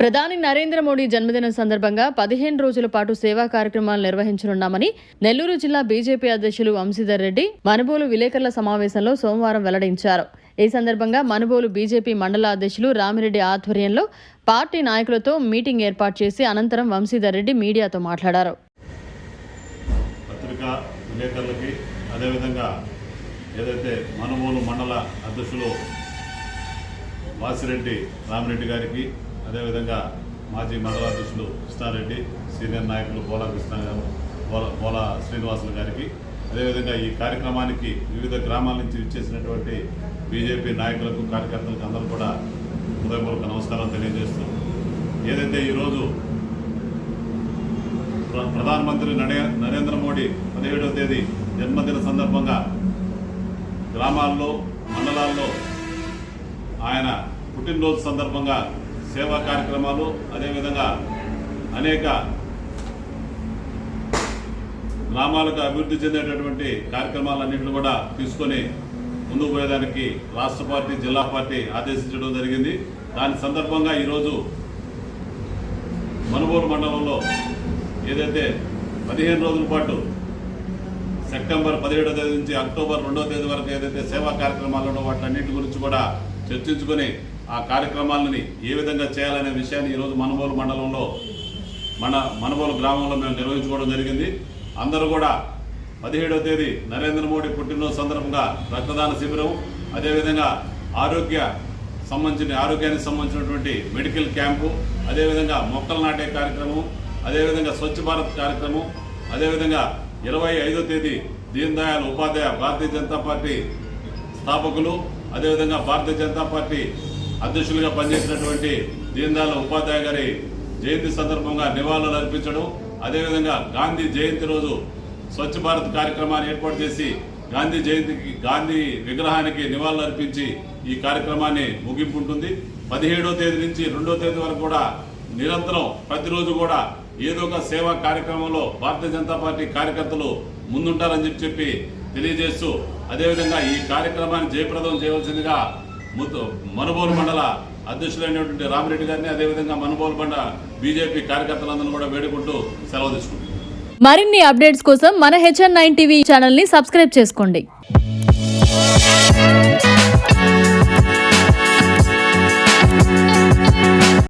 ప్రధాని నరేంద్ర మోడీ జన్మదినం సందర్భంగా పదిహేను రోజుల పాటు సేవా కార్యక్రమాలు నిర్వహించనున్నామని నెల్లూరు జిల్లా బీజేపీ అధ్యక్షులు వంశీధర్ రెడ్డి మనుబోలు విలేకరుల సమావేశంలో సోమవారం వెల్లడించారు. ఈ సందర్భంగా మనుబోలు బీజేపీ మండల అధ్యక్షులు రామిరెడ్డి ఆధ్వర్యంలో పార్టీ నాయకులతో మీటింగ్ ఏర్పాటు చేసి అనంతరం వంశీధర్ రెడ్డి మీడియాతో మాట్లాడారు. విలేకరులకి అదేవిధంగా ఏదైతే మండల అధ్యక్షులు వాసిరెడ్డి రామిరెడ్డి గారికి అదేవిధంగా మాజీ మండల అధ్యక్షులు కృష్ణారెడ్డి సీనియర్ నాయకులు బోలా కృష్ణ గారు పోల బోలా శ్రీనివాసులు గారికి. అదేవిధంగా ఈ కార్యక్రమానికి వివిధ గ్రామాల నుంచి ఇచ్చేసినటువంటి బీజేపీ నాయకులకు కార్యకర్తలకు అందరూ కూడా హృదయపూర్వక నమస్కారం తెలియజేస్తూ ఏదైతే ఈరోజు ప్ర- ప్రధానమంత్రి నరేంద్ర మోడీ పదిహేడవ తేదీ జన్మదిన సందర్భంగా గ్రామాల్లో మండలాల్లో ఆయన పుట్టినరోజు సందర్భంగా సేవా కార్యక్రమాలు అదేవిధంగా అనేక గ్రామాలకు అభివృద్ధి చెందేటటువంటి కార్యక్రమాలన్నింటిని కూడా తీసుకొని ముందుకు పోయేదానికి రాష్ట్ర పార్టీ జిల్లా పార్టీ ఆదేశించడం జరిగింది. దాని సందర్భంగా ఈరోజు మనుగోలు మండలంలో ఏదైతే పదిహేను రోజుల పాటు సెప్టెంబర్ పదిహేడో తేదీ నుంచి అక్టోబర్ రెండో తేదీ వరకు ఏదైతే సేవా కార్యక్రమాలు ఉన్నో అన్నింటి గురించి కూడా చర్చించుకొని ఆ కార్యక్రమాలని ఏ విధంగా చేయాలనే విషయాన్ని ఈరోజు మనబోలు మండలంలో మన మనబోలు గ్రామంలో మేము నిర్వహించుకోవడం జరిగింది. అందరూ కూడా పదిహేడవ తేదీ నరేంద్ర మోడీ పుట్టినరోజు సందర్భంగా రక్తదాన శిబిరం అదేవిధంగా ఆరోగ్య సంబంధించిన ఆరోగ్యానికి సంబంధించినటువంటి మెడికల్ క్యాంపు అదేవిధంగా మొక్కలు నాటే కార్యక్రమం అదేవిధంగా స్వచ్ఛ భారత్ కార్యక్రమం అదేవిధంగా ఇరవై ఐదో తేదీ దీన్ దయాళ్ ఉపాధ్యాయ భారతీయ జనతా పార్టీ స్థాపకులు అదేవిధంగా భారతీయ జనతా పార్టీ అధ్యక్షులుగా పనిచేసినటువంటి దీన్ ఉపాధ్యాయ గారి జయంతి సందర్భంగా నివాళులు అర్పించడం అదేవిధంగా గాంధీ జయంతి రోజు స్వచ్ఛ భారత్ కార్యక్రమాన్ని ఏర్పాటు చేసి గాంధీ జయంతికి గాంధీ విగ్రహానికి నివాళులు అర్పించి ఈ కార్యక్రమాన్ని ముగింపు ఉంటుంది పదిహేడో తేదీ నుంచి రెండో తేదీ వరకు కూడా నిరంతరం ప్రతిరోజు కూడా ఏదో ఒక సేవా కార్యక్రమంలో భారతీయ జనతా పార్టీ కార్యకర్తలు ముందుంటారని చెప్పి చెప్పి తెలియజేస్తూ అదేవిధంగా ఈ కార్యక్రమాన్ని జయప్రదం చేయవలసిందిగా ముద్దు మనుబోలు మండల అధ్యక్షులైనటువంటి రామిరెడ్డి గారిని అదేవిధంగా మనుబోలు బండ బీజేపీ కార్యకర్తలందరూ కూడా వేడుకుంటూ సెలవు తీసుకుంటున్నారు మరిన్ని అప్డేట్స్ కోసం మన హెచ్ఎన్ నైన్ టీవీ ఛానల్ని సబ్స్క్రైబ్ చేసుకోండి.